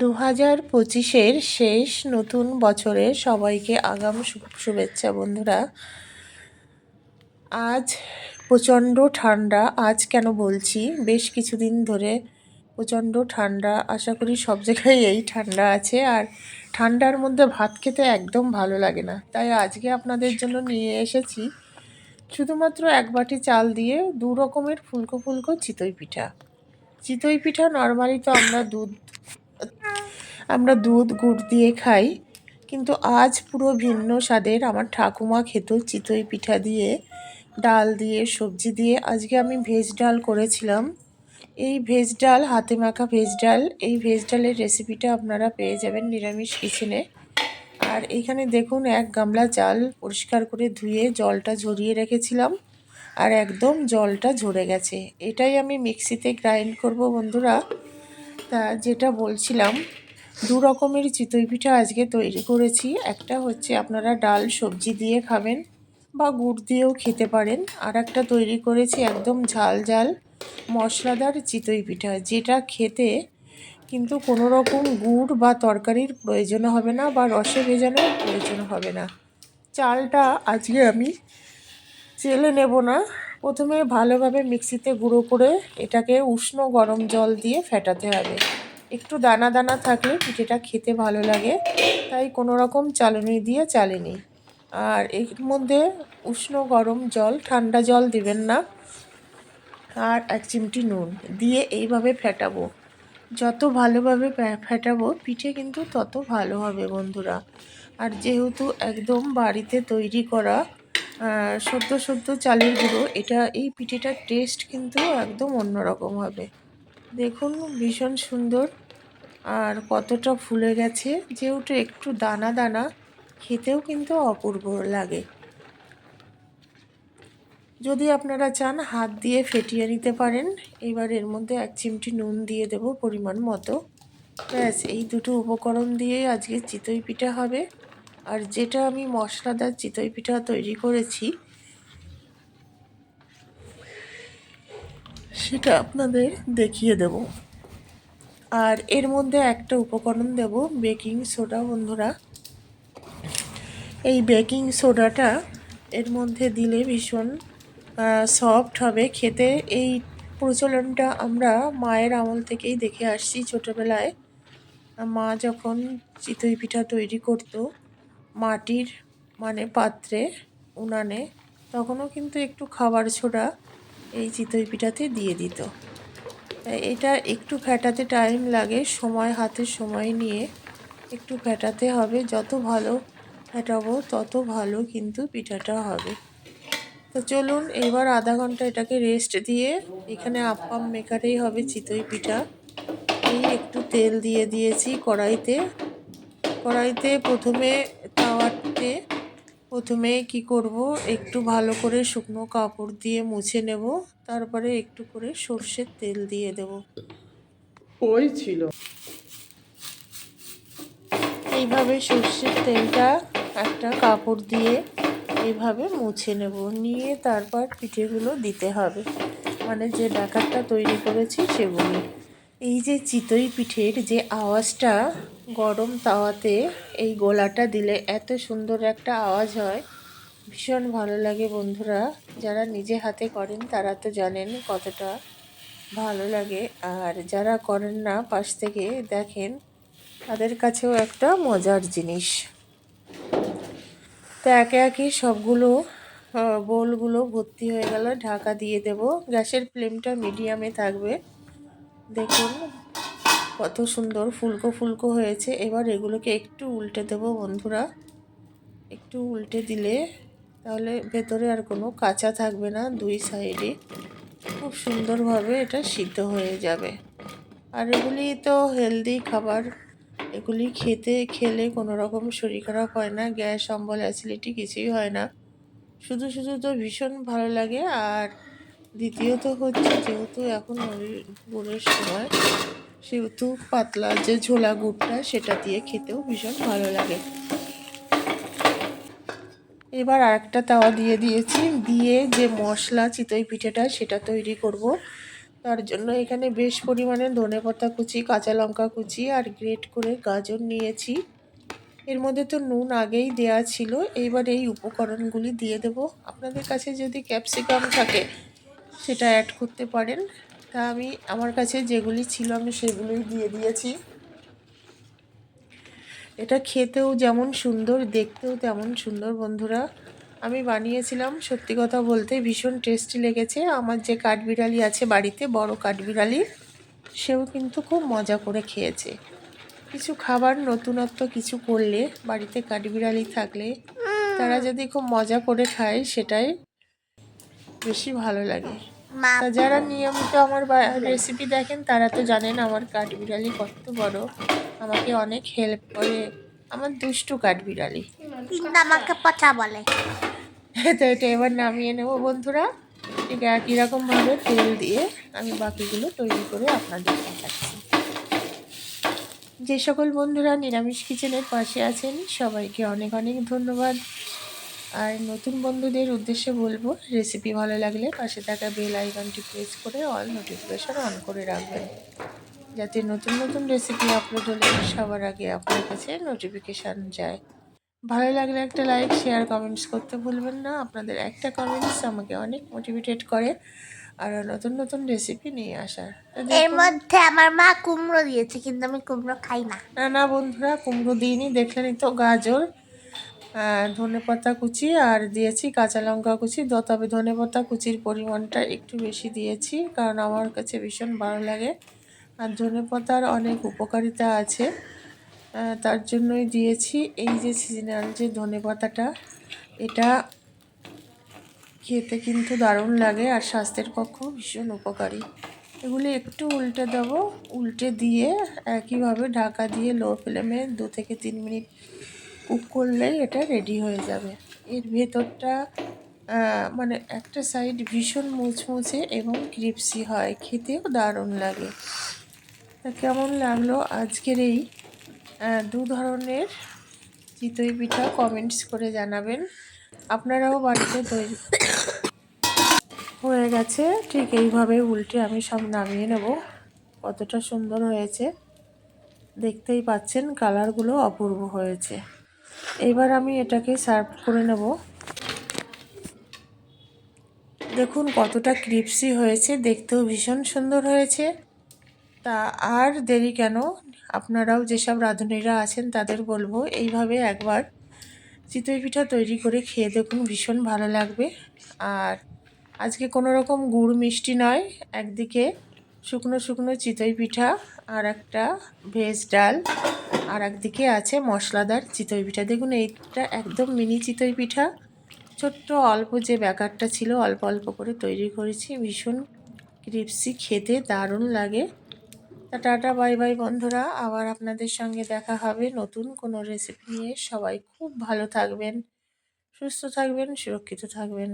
দু হাজার পঁচিশের শেষ নতুন বছরে সবাইকে আগাম শুভেচ্ছা, বন্ধুরা। আজ প্রচণ্ড ঠান্ডা, আজ কেন বলছি? বেশ কিছুদিন ধরে প্রচণ্ড ঠান্ডা, আশা করি সব জায়গায় এই ঠান্ডা আছে। আর ঠান্ডার মধ্যে ভাত খেতে একদম ভালো লাগে না। তাই আজকে আপনাদের জন্য নিয়ে এসেছি শুধুমাত্র এক বাটি চাল দিয়ে দু রকমের ফুলকো ফুলকো চিতই পিঠা। চিতই পিঠা নর্মালি তো আমরা দুধ আমরা দুধ, গুড় দিয়ে খাই, কিন্তু আজ পুরো ভিন্ন স্বাদের আমার ঠাকুমা খেত চিতই পিঠা দিয়ে, ডাল দিয়ে, সবজি দিয়ে। আজকে আমি ভেজ ডাল করেছিলাম। এই ভেজ ডাল, হাতে মাখা ভেজ ডাল, এই ভেজ ডালের রেসিপিটা আপনারা পেয়ে যাবেন নিরামিষ কিচেনে। আর এইখানে দেখুন, এক গামলা চাল পরিষ্কার করে ধুয়ে জলটা ঝরিয়ে রেখেছিলাম, আর একদম জলটা ঝরে গেছে। এটাই আমি মিক্সিতে গ্রাইন্ড করব বন্ধুরা। তা যেটা বলছিলাম, দু রকমের চিতই পিঠা আজকে তৈরি করেছি। একটা হচ্ছে আপনারা ডাল সবজি দিয়ে খাবেন বা গুড় দিয়েও খেতে পারেন। আর একটা তৈরি করেছি একদম ঝাল ঝাল মশলাদার চিতই পিঠা, যেটা খেতে কিন্তু কোনো রকম গুড় বা তরকারির প্রয়োজন হবে না বা রসে ভেজানোর প্রয়োজন হবে না। চালটা আজকে আমি চেলে নেব না প্রথমে ভালোভাবে মিক্সিতে গুঁড়ো করে এটাকে উষ্ণ গরম জল দিয়ে ফেটাতে হবে। একটু দানা দানা থাকলে পিঠেটা খেতে ভালো লাগে, তাই কোনো রকম চালনি দিয়ে চালেনি। আর এর মধ্যে উষ্ণ গরম জল, ঠান্ডা জল দিবেন না। আর এক চিমটি নুন দিয়ে এইভাবে ফেটাবো। যত ভালোভাবে ফেটাবো পিঠে কিন্তু তত ভালো হবে বন্ধুরা। আর যেহেতু একদম বাড়িতে তৈরি করা সদ্য সদ্য চালের গুঁড়ো, এটা এই পিঠেটার টেস্ট কিন্তু একদম অন্যরকম হবে। দেখুন, ভীষণ সুন্দর। আর কতটা ফুলে গেছে, যেহেতু একটু দানা দানা, খেতেও কিন্তু অপূর্ব লাগে। যদি আপনারা চান, হাত দিয়ে ফেটিয়ে নিতে পারেন। এবার এর মধ্যে এক চিমটি নুন দিয়ে দেব পরিমাণ মতো। ব্যাস, এই দুটো উপকরণ দিয়ে আজকে চিতই পিঠা হবে। আর যেটা আমি মশলাদার চিতই পিঠা তৈরি করেছি, সেটা আপনাদের দেখিয়ে দেব। আর এর মধ্যে একটা উপকরণ দেব, বেকিং সোডা, বন্ধুরা। এই বেকিং সোডাটা এর মধ্যে দিলে ভীষণ সফট হবে। খেতে এই প্রচলনটা আমরা মায়ের আমল থেকেই দেখে আসছি ছোটোবেলায়। মা যখন চিতই পিঠা তৈরি করতো মাটির মানে পাত্রে উনানে, তখনও কিন্তু একটু খাবার ছোড়া এই চিতই পিঠাতে দিয়ে দিত। এটা একটু ফেটাতে টাইম লাগে, সময়, হাতে সময় নিয়ে একটু ফেটাতে হবে। যত ভালো ফেটাবো, তত ভালো কিন্তু পিঠাটা হবে। তো চলুন এবার আধা ঘণ্টা এটাকে রেস্ট দিয়ে এখানে আপ্পাম মেকারেই হবে চিতই পিঠা এই একটু তেল দিয়ে দিয়েছি কড়াইতে। কড়াইতে প্রথমে তাওয়াতে প্রথমে কি করব? একটু ভালো করে শুকনো কাপড় দিয়ে মুছে নেব। তারপরে একটু করে সর্ষের তেল দিয়ে দেব। ওই ছিল। এইভাবে সর্ষের তেলটা একটা কাপড় দিয়ে এইভাবে মুছে নেব। নিয়ে তারপর পিঠেগুলো দিতে হবে। মানে যে ব্যাকারটা তৈরি করেছি সেগুলি। এই যে চিতই পিঠের যে আওয়াজটা গরম তাওয়াতে এই গোলাটা দিলে এত সুন্দর একটা আওয়াজ হয়। ভীষণ ভালো লাগে বন্ধুরা। যারা নিজে হাতে করেন, তারা তো জানেন কতটা ভালো লাগে। আর যারা করেন না, পাশ থেকে দেখেন, তাদের কাছেও একটা মজার জিনিস। তো একে একে সবগুলো বোলগুলো ভর্তি হয়ে গেল, ঢাকা দিয়ে দেব। গ্যাসের ফ্লেমটা মিডিয়ামে থাকবে। দেখুন, কত সুন্দর ফুলকো ফুলকো হয়েছে। এবার এগুলোকে একটু উল্টে দেব বন্ধুরা। একটু উল্টে দিলে তাহলে ভেতরে আর কোনো কাঁচা থাকবে না, দুই সাইডে। খুব সুন্দরভাবে এটা সিদ্ধ হয়ে যাবে। আর এগুলি তো হেলদি খাবার। এগুলি খেতে, খেলে কোনো রকম শরীর খারাপ হয় না, গ্যাস, অম্বল, অ্যাসিডিটি কিছুই হয় না। শুধু শুধু তো ভীষণ ভালো লাগে। আর দ্বিতীয়ত হচ্ছে যেহেতু এখন গুড়ের সময়, সেহেতু পাতলা যে ঝোলা গুড়টা সেটা দিয়ে খেতেও ভীষণ ভালো লাগে। এবার আরেকটা তাওয়া দিয়ে দিয়েছি, দিয়ে যে মশলা চিতই পিঠেটা সেটা তৈরি করব। তার জন্য এখানে বেশ পরিমাণে ধনেপাতা কুচি, কাঁচা লঙ্কা কুচি আর গ্রেট করে গাজর নিয়েছি। এর মধ্যে তো নুন আগেই দেয়া ছিল, এইবার এই উপকরণগুলি দিয়ে দেব। আপনাদের কাছে যদি ক্যাপসিকাম থাকে সেটা অ্যাড করতে পারেন। তা আমি আমার কাছে যেগুলি ছিল আমি সেগুলোই দিয়ে দিয়েছি। এটা খেতেও যেমন সুন্দর, দেখতেও তেমন সুন্দর বন্ধুরা। আমি বানিয়েছিলাম, সত্যি কথা বলতে ভীষণ টেস্টি লেগেছে। আমার যে কাঠবিড়ালি আছে বাড়িতে, বড় কাঠবিড়ালি, সেও কিন্তু খুব মজা করে খেয়েছে। কিছু খাবার নতুনত্ব কিছু করলে, বাড়িতে কাঠবিড়ালি থাকলে, তারা যদি খুব মজা করে খায়, সেটাই বেশি ভালো লাগে। যারা নিয়মিত আমার রেসিপি দেখেন তারা তো জানেন আমার কাঠবিড়ালি কত বড়। আমাকে অনেক হেল্প করে। আমার দুষ্টু কাঠবিড়ালি। কিন্তু আমাকে পচা বলে। তো এটা এবার নামিয়ে নেব বন্ধুরা। ঠিক একই রকমভাবে তেল দিয়ে আমি বাকিগুলো তৈরি করে আপনাদের দেখাচ্ছি। যে সকল বন্ধুরা নিরামিষ কিচেনের পাশে আছেন সবাইকে অনেক অনেক ধন্যবাদ। আর নতুন বন্ধুদের উদ্দেশ্যে বলব রেসিপি ভালো লাগলে পাশে থাকা বেল আইকনটি প্রেস করে অল নোটিফিকেশন অন করে রাখবেন। যাতে নতুন নতুন রেসিপি আপলোড হলে সবার আগে আপনার কাছে নোটিফিকেশান যায়। ভালো লাগলে একটা লাইক শেয়ার কমেন্টস করতে ভুলবেন না। আপনাদের একটা কমেন্টস আমাকে অনেক মোটিভেটেড করে আর নতুন নতুন রেসিপি নিয়ে আসার। এর মধ্যে আমার মা কুমড়ো দিয়েছে কিন্তু আমি কুমড়ো খাই না। না না বন্ধুরা কুমড়ো দিইনি দেখলেনই তো গাজর। ধনে পাতা কুচি আর দিয়েছি কাঁচা লঙ্কা কুচি। তবে ধনে পাতা কুচির পরিমাণটা একটু বেশি দিয়েছি কারণ আমার কাছে ভীষণ ভালো লাগে। আর ধনে পাতার অনেক উপকারিতা আছে। তার জন্যই দিয়েছি এই যে সিজনাল যে ধনে পাতাটা, এটা খেতে কিন্তু দারুণ লাগে আর স্বাস্থ্যের পক্ষেও ভীষণ উপকারী। এগুলি একটু উল্টে দেবো, উল্টে দিয়ে একইভাবে ঢাকা দিয়ে লো ফ্লেমে দু থেকে তিন মিনিট কুক করলেই এটা রেডি হয়ে যাবে। এর ভেতরটা মানে একটা সাইড ভীষণ মুচমুচে এবং ক্রিপসি হয়, খেতেও দারুণ লাগে। কেমন লাগল আজকের এই দু ধরনের চিতই পিঠা কমেন্টস করে জানাবেন। আপনারাও বাড়িতে তৈরি হয়ে গেছে, ঠিক এইভাবে উল্টে আমি সব নামিয়ে নেব। কতটা সুন্দর হয়েছে। দেখতেই পাচ্ছেন কালারগুলো অপূর্ব হয়েছে। এবার আমি এটাকে সার্ভ করে নেব। দেখুন কতটা ক্রিপসি হয়েছে, দেখতেও ভীষণ সুন্দর হয়েছে। তা আর দেরি কেন? আপনারাও যেসব রাঁধুনিরা আছেন তাদের বলব, এইভাবে একবার চিতই পিঠা তৈরি করে খেয়ে দেখুন ভীষণ ভালো লাগবে। আর আজকে কোনো রকম গুড় মিষ্টি নয়, একদিকে শুকনো শুকনো চিতই পিঠা আর একটা ভেজ ডাল। আর একদিকে আছে মশলাদার চিতই পিঠা। দেখুন, এইটা একদম মিনি চিতই পিঠা। ছোট্ট, অল্প যে ব্যাকারটা ছিল, অল্প অল্প করে তৈরি করেছি। ভীষণ ক্রিপসি, খেতে দারুণ লাগে। টাটা, বাই বাই বন্ধুরা। আবার আপনাদের সঙ্গে দেখা হবে নতুন কোনো রেসিপি নিয়ে। সবাই খুব ভালো থাকবেন, সুস্থ থাকবেন, সুরক্ষিত থাকবেন।